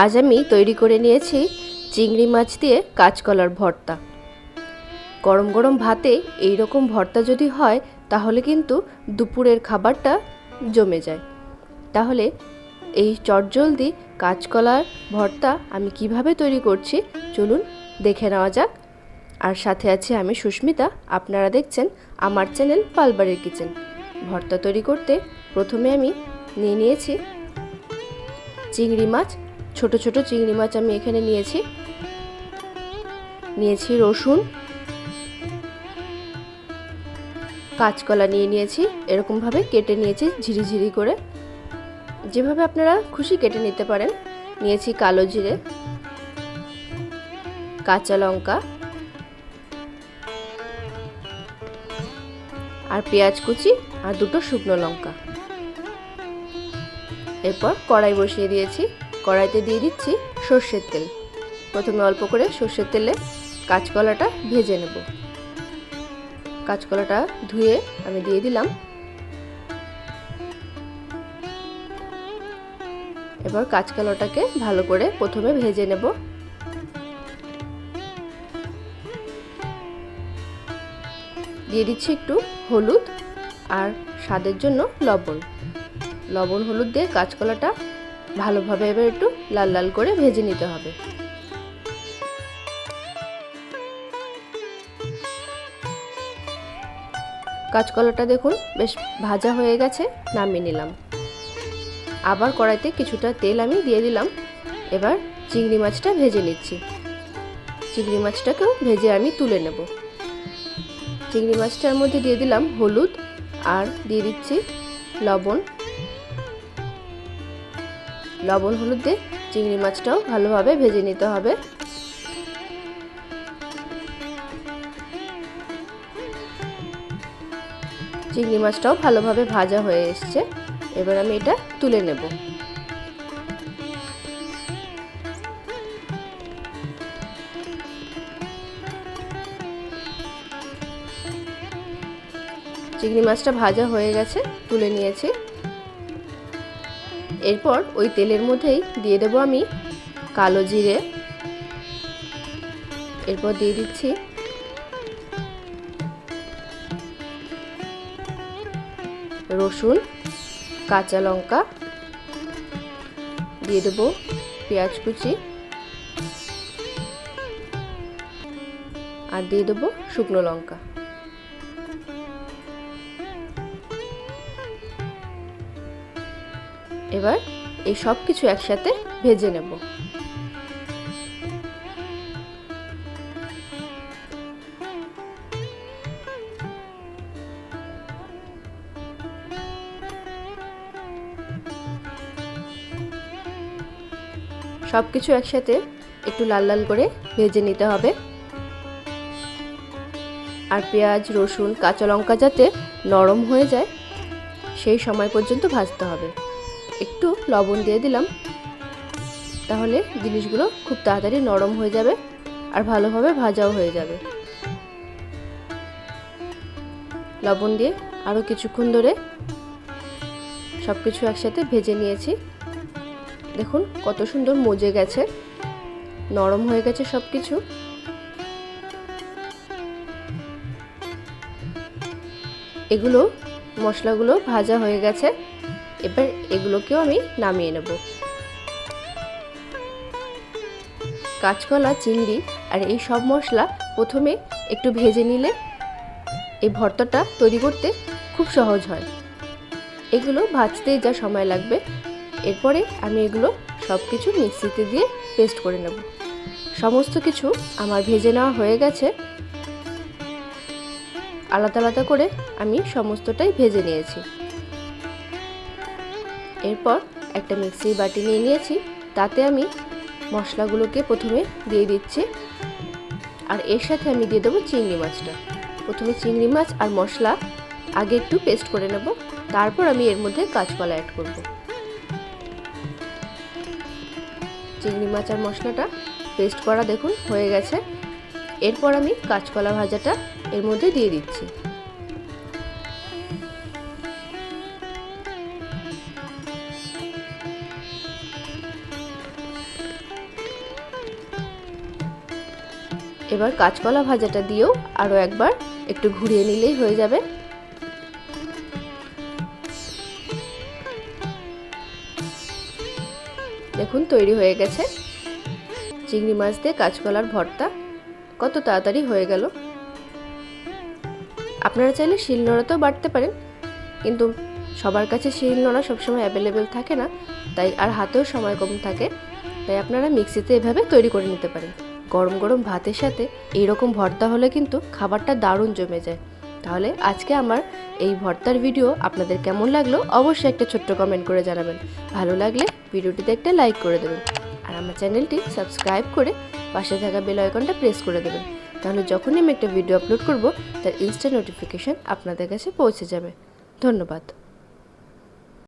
আজ আমি তৈরি করে নিয়েছি চিংড়ি মাছ দিয়ে কাঁচকলার ভর্তা। গরম গরম ভাতে এই রকম ভর্তা যদি হয়, তাহলে কিন্তু দুপুরের খাবারটা জমে যায়। তাহলে এই চটজলদি কাঁচকলার ভর্তা আমি কীভাবে তৈরি করছি, চলুন দেখে নেওয়া যাক। আর সাথে আছে আমি সুস্মিতা, আপনারা দেখছেন আমার চ্যানেল পালবাড়ির কিচেন। ভর্তা তৈরি করতে প্রথমে আমি নিয়ে নিয়েছি চিংড়ি মাছ ছোট ছোট চিংড়ি মাছ আমি এখানে নিয়েছি। নিয়েছি রসুন। কাঁচকলা নিয়ে নিয়েছি। এরকমভাবে কেটে নিয়েছি ঝিরিঝিরি করে। যেভাবে আপনারা খুশি কেটে নিতে পারেন। নিয়েছি কালো জিরে। কাঁচা লঙ্কা। আর পেঁয়াজ কুচি আর দুটো শুকনো লঙ্কা। এরপর কড়াই বসিয়ে দিয়েছি। কড়াইতে দিয়ে দিচ্ছি সর্ষের তেল। প্রথমে অল্প করে সর্ষের তেলে কাঁচকলাটা ভেজে নেব। কাঁচকলাটা ধুয়ে আমি দিয়ে দিলাম। এবার কাঁচকলাটাকে ভালো করে প্রথমে ভেজে নেব। দিয়ে দিচ্ছি একটু হলুদ আর স্বাদের জন্য লবণ। লবণ, হলুদ দিয়ে কাঁচকলাটা ভালোভাবে এবার একটু লাল লাল করে ভেজে নিতে হবে। কাঁচকলাটা দেখুন, বেশ ভাজা হয়ে গেছে, নামিয়ে নিলাম। আবার কড়াইতে কিছুটা তেল আমি দিয়ে দিলাম। এবার চিংড়ি মাছটা ভেজে নিচ্ছি। চিংড়ি মাছটাকেও ভেজে আমি তুলে নেব। চিংড়ি মাছটার মধ্যে দিয়ে দিলাম হলুদ আর দিয়ে দিচ্ছি লবণ। লবণ হলুদ দিয়ে চিংড়ি মাছটাও ভালোভাবে ভেজে নিতে হবে। চিংড়ি মাছটাও ভালোভাবে ভাজা হয়ে এসছে। এবার আমি এটা তুলে নেব। চিংড়ি মাছটা ভাজা হয়ে গেছে, তুলে নিয়েছি। এরপর ওই তেলের মধ্যেই দিয়ে দেবো আমি কালো জিরে। এরপর দিয়ে দিচ্ছি রসুন, কাঁচা লঙ্কা। দিয়ে দেবো পেঁয়াজ কুচি। আর দিয়ে দেবো শুকনো লঙ্কা। এবার এই সব কিছু একসাথে ভেজে নেব। সব কিছু একসাথে একটু লাল লাল করে ভেজে নিতে হবে। আর পেঁয়াজ, রসুন, কাঁচা লঙ্কা যাতে নরম হয়ে যায়, সেই সময় পর্যন্ত ভাজতে হবে। একটু লবণ দিয়ে দিলাম। তাহলে জিনিসগুলো খুব তাড়াতাড়ি নরম হয়ে যাবে আর ভালোভাবে ভাজাও হয়ে যাবে। লবণ দিয়ে আরও কিছুক্ষণ ধরে সব কিছু একসাথে ভেজে নিয়েছি। দেখুন কত সুন্দর মজে গেছে। নরম হয়ে গেছে সব কিছু এগুলো মশলাগুলো ভাজা হয়ে গেছে। এবার এগুলোকেও আমি নামিয়ে নেব। কাঁচকলা, চিংড়ি আর এই সব মশলা প্রথমে একটু ভেজে নিলে এই ভর্তাটা তৈরি করতে খুব সহজ হয়। এগুলো ভাজতে যা সময় লাগবে, এরপরে আমি এগুলো সব কিছু মিক্সিতে দিয়ে পেস্ট করে নেব। সমস্ত কিছু আমার ভেজে নেওয়া হয়ে গেছে। আলাদা আলাদা করে আমি সমস্তটাই ভেজে নিয়েছি। এরপর একটা মিক্সির বাটি নিয়ে নিয়েছি, তাতে আমি মশলাগুলোকে প্রথমে দিয়ে দিচ্ছি আর এর সাথে আমি দিয়ে দেবো চিংড়ি মাছটা। প্রথমে চিংড়ি মাছ আর মশলা আগে একটু পেস্ট করে নেব, তারপর আমি এর মধ্যে কাঁচকলা অ্যাড করব। চিংড়ি মাছ আর মশলাটা পেস্ট করা দেখুন হয়ে গেছে। এরপর আমি কাঁচকলা ভাজাটা এর মধ্যে দিয়ে দিচ্ছি। এবার কাঁচকলা ভাজাটা দিয়েও আরও একবার একটু ঘুরিয়ে নিলেই হয়ে যাবে। দেখুন, তৈরি হয়ে গেছে। চিংড়ি মাছ দিয়ে কাঁচকলার ভর্তা কত তাড়াতাড়ি হয়ে গেল। আপনারা চাইলে শিলনোড়াতেও বাড়তে পারেন, কিন্তু সবার কাছে শিলনোড়া সবসময় অ্যাভেলেবেল থাকে না, তাই আর হাতেও সময় কম থাকে, তাই আপনারা মিক্সিতে এভাবে তৈরি করে নিতে পারেন। গরম গরম ভাতের সাথে এইরকম ভর্তা হলে কিন্তু খাবারটা দারুণ জমে যায়। তাহলে আজকে আমার এই ভর্তার ভিডিও আপনাদের কেমন লাগল অবশ্যই একটা ছোট্ট কমেন্ট করে জানাবেন। ভালো লাগলে ভিডিওটিতে একটা লাইক করে দেবেন। আর আমার চ্যানেলটি সাবস্ক্রাইব করে পাশে থাকা বেল আইকনটা প্রেস করে দেবেন। তাহলে যখনই আমি একটা ভিডিও আপলোড করব, তার ইনস্ট্যান্ট নোটিফিকেশান আপনাদের কাছে পৌঁছে যাবে। ধন্যবাদ।